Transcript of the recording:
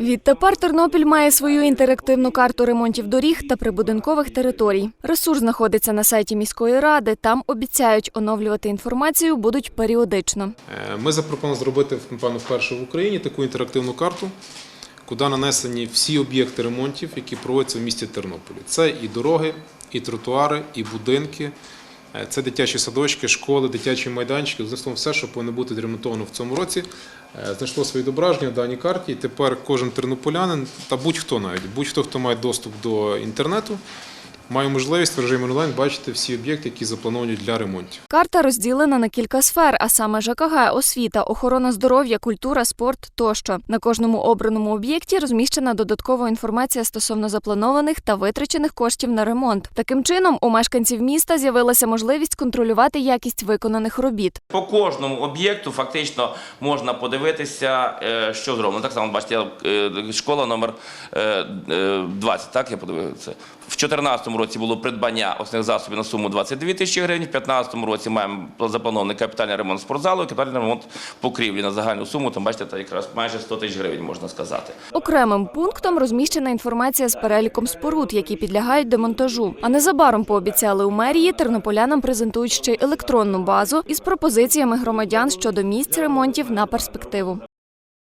Відтепер Тернопіль має свою інтерактивну карту ремонтів доріг та прибудинкових територій. Ресурс знаходиться на сайті міської ради. Там обіцяють оновлювати інформацію будуть періодично. Е, Ми запропонували зробити напевно вперше в Україні таку інтерактивну карту, куди нанесені всі об'єкти ремонтів, які проводяться в місті Тернополі. Це і дороги, і тротуари, і будинки, це дитячі садочки, школи, дитячі майданчики. Одним все, що повинно бути відремонтовано в цьому році, е, знайшло своє відображення в даній карті. Тепер кожен тернополянин та будь-хто навіть, будь-хто, хто має доступ до інтернету, має можливість в режимі онлайн бачити всі об'єкти, які заплановані для ремонтів. Карта розділена на кілька сфер, а саме ЖКГ, освіта, охорона здоров'я, культура, спорт тощо. На кожному обраному об'єкті розміщена додаткова інформація стосовно запланованих та витрачених коштів на ремонт. Таким чином, у мешканців міста з'явилася можливість контролювати якість виконаних робіт. По кожному об'єкту фактично можна подивитися, е, що зроблено. Так само бачите, е, школа номер е, е, 20, так я подивився. В 2014 році було придбання основних засобів на суму 22 тисячі гривень. В 2015 році маємо запланований капітальний ремонт спортзалу і капітальний ремонт покрівлі на загальну суму. Там бачите, та якраз майже 100 тисяч гривень можна сказати. Окремим пунктом розміщена інформація з переліком споруд, які підлягають демонтажу. А незабаром пообіцяли у мерії тернополянам презентують ще й електронну базу із пропозиціями громадян щодо місць ремонтів на перспективу.